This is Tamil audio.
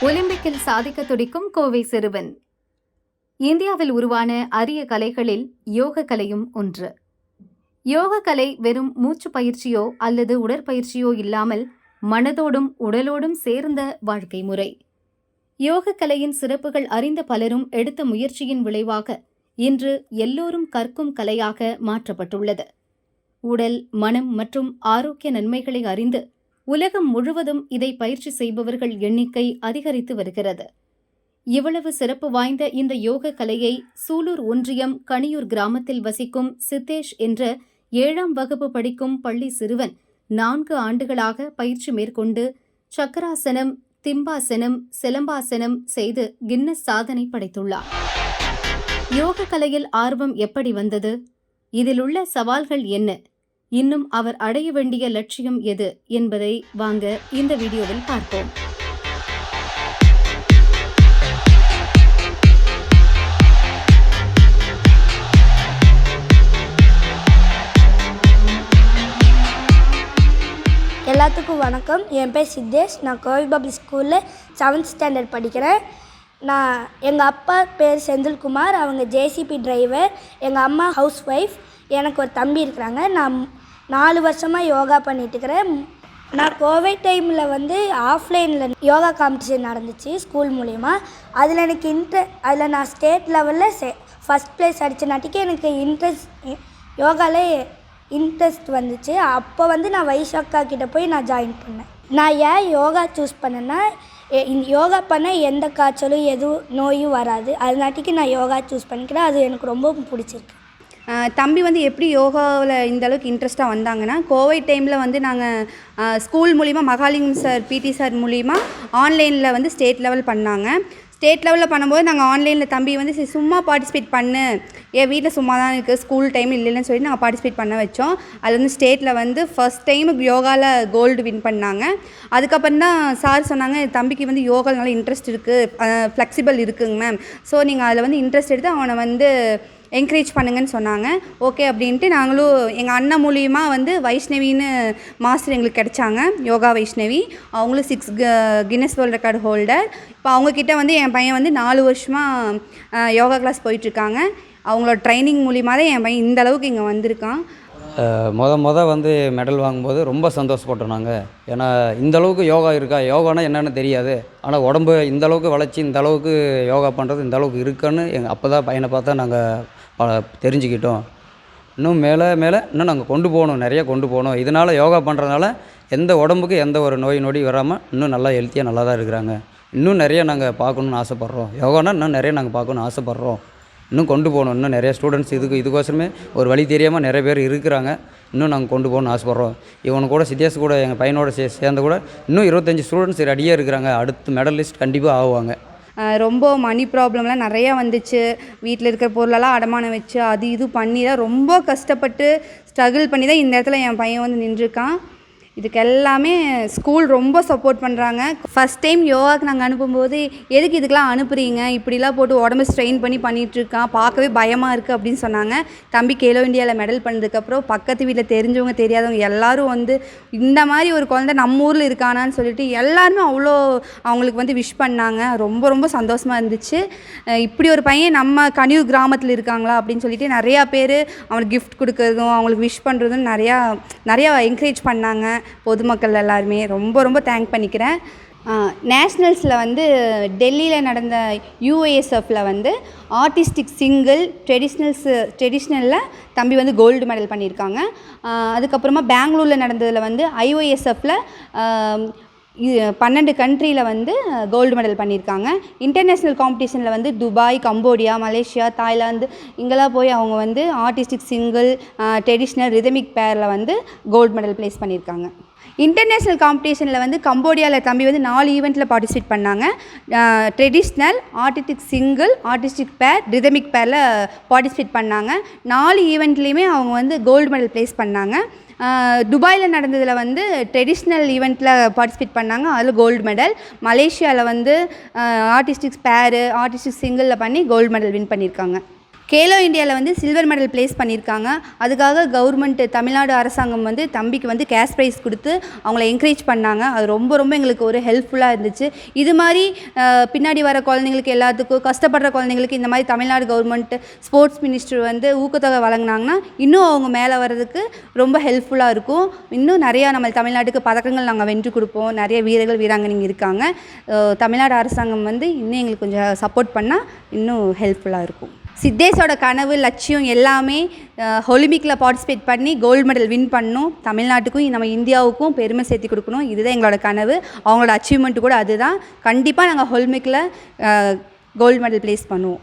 ஒலிம்பிக்கில் சாதிக்க துடிக்கும் கோவை சிறுவன். இந்தியாவில் உருவான அரிய கலைகளில் யோக கலையும் ஒன்று. யோக கலை வெறும் மூச்சு பயிற்சியோ அல்லது உடற்பயிற்சியோ இல்லாமல் மனதோடும் உடலோடும் சேர்ந்த வாழ்க்கை முறை. யோக கலையின் சிறப்புகள் அறிந்த பலரும் எடுத்த முயற்சியின் விளைவாக இன்று எல்லோரும் கற்கும் கலையாக மாற்றப்பட்டுள்ளது. உடல் மனம் மற்றும் ஆரோக்கிய நன்மைகளை அறிந்து உலகம் முழுவதும் இதை பயிற்சி செய்பவர்கள் எண்ணிக்கை அதிகரித்து வருகிறது. இவ்வளவு சிறப்பு வாய்ந்த இந்த யோக கலையை சூலூர் ஒன்றியம் கணியூர் கிராமத்தில் வசிக்கும் சித்தேஷ் என்ற ஏழாம் வகுப்பு படிக்கும் பள்ளி சிறுவன் நான்கு ஆண்டுகளாக பயிற்சி மேற்கொண்டு சக்கராசனம் திம்பாசனம் செலம்பாசனம் செய்து கின்னஸ் சாதனை படைத்துள்ளார். யோக கலையில் ஆர்வம் எப்படி வந்தது? இதில் உள்ள சவால்கள் என்ன? இன்னும் அவர் அடைய வேண்டிய லட்சியம் எது என்பதை வாங்க இந்த வீடியோவில் பார்ப்போம். எல்லாத்துக்கும் வணக்கம். என் பேர் சித்தேஷ். நான் கோவில் பப்ளிக் ஸ்கூலில் செவன்த் ஸ்டாண்டர்ட் படிக்கிறேன். நான் எங்கள் அப்பா பேர் செந்தில்குமார். அவங்க ஜேசிபி டிரைவர் எங்கள் அம்மா ஹவுஸ் ஒய்ஃப் எனக்கு ஒரு தம்பி இருக்கிறாங்க. நான் நாலு வருஷமாக யோகா பண்ணிட்டுருக்கிறேன். நான் கோவிட் டைமில் வந்து ஆஃப்லைனில் யோகா காம்படிஷன் நடந்துச்சு ஸ்கூல் மூலிமா அதில் எனக்கு இன்ட்ரெ அதில் நான் ஸ்டேட் லெவலில் செ ஃபஸ்ட் ப்ளேஸ் அடித்தனாட்டிக்கு எனக்கு இன்ட்ரெஸ்ட் யோகாவில் இன்ட்ரெஸ்ட் வந்துச்சு. அப்போ வந்து நான் வைஷாக்கா கிட்டே போய் நான் ஜாயின் பண்ணேன். நான் ஏன் யோகா சூஸ் பண்ணேன்னா யோகா பண்ண எந்த காய்ச்சலும் எதுவும் நோயும் வராது. அதனாட்டிக்கு நான் யோகா சூஸ் பண்ணிக்கிறேன். அது எனக்கு ரொம்ப பிடிச்சிருக்கு. தம்பி வந்து எப்படி யோகாவில் இந்தளவுக்கு இன்ட்ரெஸ்ட்டாக வந்தாங்கன்னா கோவிட் டைமில் வந்து நாங்கள் ஸ்கூல் மூலிமா மகாலிங்கம் சார் பிடி சார் மூலிமா ஆன்லைனில் வந்து ஸ்டேட் லெவல் பண்ணாங்க. ஸ்டேட் லெவலில் பண்ணும்போது நாங்கள் ஆன்லைனில் தம்பி வந்து சரி சும்மா பார்ட்டிசிபேட் பண்ணு. என் வீட்டில் சும்மா தான் இருக்குது ஸ்கூல் டைம் இல்லைன்னு சொல்லி நாங்கள் பார்ட்டிசிபேட் பண்ண வச்சோம். அதில் வந்து ஸ்டேட்டில் வந்து ஃபர்ஸ்ட் டைம் யோகாவில் கோல்டு வின் பண்ணாங்க. அதுக்கப்புறம் தான் சார் சொன்னாங்க தம்பிக்கு வந்து யோகாவில் நல்லா இன்ட்ரெஸ்ட் இருக்குது ஃப்ளெக்சிபிள் இருக்குங்க மேம் ஸோ நீங்கள் அதில் வந்து இன்ட்ரெஸ்ட் எடுத்து அவனை வந்து என்கரேஜ் பண்ணுங்கன்னு சொன்னாங்க. ஓகே அப்படின்ட்டு நாங்களும் எங்கள் அண்ணன் மூலியமாக வந்து வைஷ்ணவின்னு மாஸ்டர் எங்களுக்கு கிடைச்சாங்க யோகா வைஷ்ணவி. அவங்களும் six Guinness world record holder இப்போ அவங்கக்கிட்ட வந்து என் பையன் வந்து நாலு வருஷமாக யோகா கிளாஸ் போயிட்டுருக்காங்க. அவங்களோட ட்ரைனிங் மூலியமாக தான் என் பையன் இந்த அளவுக்கு இங்கே வந்திருக்கான். மொத முத முத வந்து மெடல் வாங்கும்போது ரொம்ப சந்தோஷப்பட்டோம் நாங்கள் ஏன்னா இந்தளவுக்கு யோகா இருக்கா? யோகானா என்னென்னு தெரியாது. ஆனால் உடம்பு இந்த அளவுக்கு வளர்ச்சி இந்தளவுக்கு யோகா பண்ணுறது இந்த அளவுக்கு இருக்குன்னு எங்கள் அப்போ தான் பையனை பார்த்தா நாங்கள் தெரிஞ்சுக்கிட்டோம். இன்னும் மேலே மேலே இன்னும் நாங்கள் கொண்டு போகணும் நிறைய கொண்டு போகணும். இதனால் யோகா பண்ணுறதுனால எந்த உடம்புக்கு எந்த ஒரு நோய் நொடி வராமல் இன்னும் நல்லா ஹெல்த்தியாக நல்லா தான் இருக்கிறாங்க. இன்னும் நிறைய நாங்கள் பார்க்கணுன்னு ஆசைப்பட்றோம். யோகானா இன்னும் நிறைய நாங்கள் பார்க்கணுன்னு ஆசைப்பட்றோம். இன்னும் கொண்டு போகணும். இன்னும் நிறைய ஸ்டூடெண்ட்ஸ் இதுக்கு இதுக்கோசரமே ஒரு வழி தெரியாமல் நிறைய பேர் இருக்கிறாங்க. இன்னும் நாங்கள் கொண்டு போகணும்னு ஆசைப்பட்றோம். இவனு கூட சித்தியாஸ் கூட எங்கள் பையனோட சே சேர்ந்து கூட இன்னும் இருபத்தஞ்சி ஸ்டூடெண்ட்ஸ் ரெடியாக இருக்கிறாங்க. அடுத்து மெடலிஸ்ட் கண்டிப்பாக ஆவாங்க. ரொம்ப மணி ப்ராப்ளம்லாம் நிறையா வந்துச்சு. வீட்டில் இருக்கிற பொருளெல்லாம் அடமானம் வச்சு அது இது பண்ணி தான் ரொம்ப கஷ்டப்பட்டு ஸ்ட்ரகிள் பண்ணி தான் இந்த இடத்துல என் பையன் வந்து நின்றுருக்கான். இதுக்கு எல்லாமே ஸ்கூல் ரொம்ப சப்போர்ட் பண்ணுறாங்க ஃபஸ்ட் டைம் யோகாக்கு நாங்கள் அனுப்பும்போது எதுக்கு இதுக்கெலாம் அனுப்புறீங்க? இப்படிலாம் போட்டு உடம்பு ஸ்ட்ரெயின் பண்ணி பண்ணிகிட்ருக்கான் பார்க்கவே பயமாக இருக்குது அப்படின்னு சொன்னாங்க. தம்பி கேலோ இந்தியாவில் மெடல் பண்ணதுக்கப்புறம் பக்கத்து வீட்டில் தெரிஞ்சவங்க தெரியாதவங்க எல்லாரும் வந்து இந்த மாதிரி ஒரு குழந்தை நம்ம ஊரில் இருக்கானான்னு சொல்லிட்டு எல்லாருமே அவ்வளோ அவங்களுக்கு வந்து விஷ் பண்ணாங்க. ரொம்ப ரொம்ப சந்தோஷமாக இருந்துச்சு. இப்படி ஒரு பையன் நம்ம கனியூர் கிராமத்தில் இருக்காங்களா? அப்படின்னு சொல்லிட்டு நிறையா பேர் அவனுக்கு கிஃப்ட் கொடுக்கறதும் அவங்களுக்கு விஷ் பண்ணுறதும் நிறையா நிறையா என்கரேஜ் பண்ணாங்க. பொதுமக்கள் எல்லாருமே ரொம்ப ரொம்ப தேங்க் பண்ணிக்கிறேன். நேஷ்னல்ஸில் வந்து டெல்லியில் நடந்த யூஏஎஸ்எஃப்பில் வந்து ஆர்டிஸ்டிக் சிங்கிள் ட்ரெடிஷ்னல்ஸு ட்ரெடிஷ்னலில் தம்பி வந்து கோல்டு மெடல் பண்ணியிருக்காங்க. அதுக்கப்புறமா பெங்களூரில் நடந்ததில் வந்து ஐஓஎஸ்எஃப்பில் பன்னெண்டு கண்ட்ரியில் வந்து கோல்டு மெடல் பண்ணியிருக்காங்க. இன்டர்நேஷ்னல் காம்படிஷனில் வந்து துபாய் கம்போடியா மலேசியா தாய்லாந்து இங்கெல்லாம் போய் அவங்க வந்து ஆர்டிஸ்டிக் சிங்கிள் ட்ரெடிஷ்னல் ரிதமிக் பேரில் வந்து கோல்டு மெடல் ப்ளேஸ் பண்ணியிருக்காங்க. இன்டர்நேஷ்னல் காம்படிஷனில் வந்து கம்போடியாவில் தம்பி வந்து நாலு ஈவெண்ட்டில் பார்ட்டிசிபேட் பண்ணாங்க. Traditional artistic single artistic pair rhythmic பேரில் பார்ட்டிசிபேட் பண்ணாங்க. நாலு ஈவெண்ட்லேயுமே அவங்க வந்து கோல்டு மெடல் ப்ளேஸ் பண்ணாங்க. துபாயில் நடந்ததில் வந்து ட்ரெடிஷ்னல் ஈவெண்ட்டில் பார்ட்டிசிபேட் பண்ணாங்க. அதில் கோல்டு மெடல் மலேசியாவில் வந்து ஆர்டிஸ்டிக்ஸ் பேரு ஆர்டிஸ்டிக் சிங்கிளில் பண்ணி கோல்டு மெடல் வின் பண்ணியிருக்காங்க கேலோ இந்தியாவில் வந்து சில்வர் மெடல் ப்ளேஸ் பண்ணியிருக்காங்க. அதுக்காக கவர்மெண்ட் தமிழ்நாடு அரசாங்கம் வந்து தம்பிக்கு வந்து கேஷ் ப்ரைஸ் கொடுத்து அவங்கள என்கரேஜ் பண்ணாங்க. அது ரொம்ப ரொம்ப எங்களுக்கு ஒரு ஹெல்ப்ஃபுல்லாக இருந்துச்சு. இது மாதிரி பின்னாடி வர குழந்தைங்களுக்கு எல்லாத்துக்கும் கஷ்டப்படுற குழந்தைங்களுக்கு இந்த மாதிரி தமிழ்நாடு கவர்மெண்ட் ஸ்போர்ட்ஸ் மினிஸ்டர் வந்து ஊக்கத்தொகை வழங்கினாங்கன்னா இன்னும் அவங்க மேலே வர்றதுக்கு ரொம்ப ஹெல்ப்ஃபுல்லாக இருக்கும். இன்னும் நிறையா நம்ம தமிழ்நாட்டுக்கு பதக்கங்கள் நாங்கள் வென்று கொடுப்போம். நிறைய வீரர்கள் வீராங்கனைங்க இருக்காங்க. தமிழ்நாடு அரசாங்கம் வந்து இன்னும் எங்களுக்கு கொஞ்சம் சப்போர்ட் பண்ணால் இன்னும் ஹெல்ப்ஃபுல்லாக இருக்கும். சித்தேஷோட கனவு லட்சியம் எல்லாமே ஒலிம்பிக்கில் பார்ட்டிசிபேட் பண்ணி கோல்டு மெடல் வின் பண்ணணும். தமிழ்நாட்டுக்கும் நம்ம இந்தியாவுக்கும் பெருமை சேர்த்து கொடுக்கணும். இதுதான் எங்களோட கனவு. அவங்களோட அச்சீவ்மெண்ட் கூட அதுதான். கண்டிப்பாக நாங்கள் ஒலிம்பிக்கில் கோல்டு மெடல் ப்ளேஸ் பண்ணுவோம்.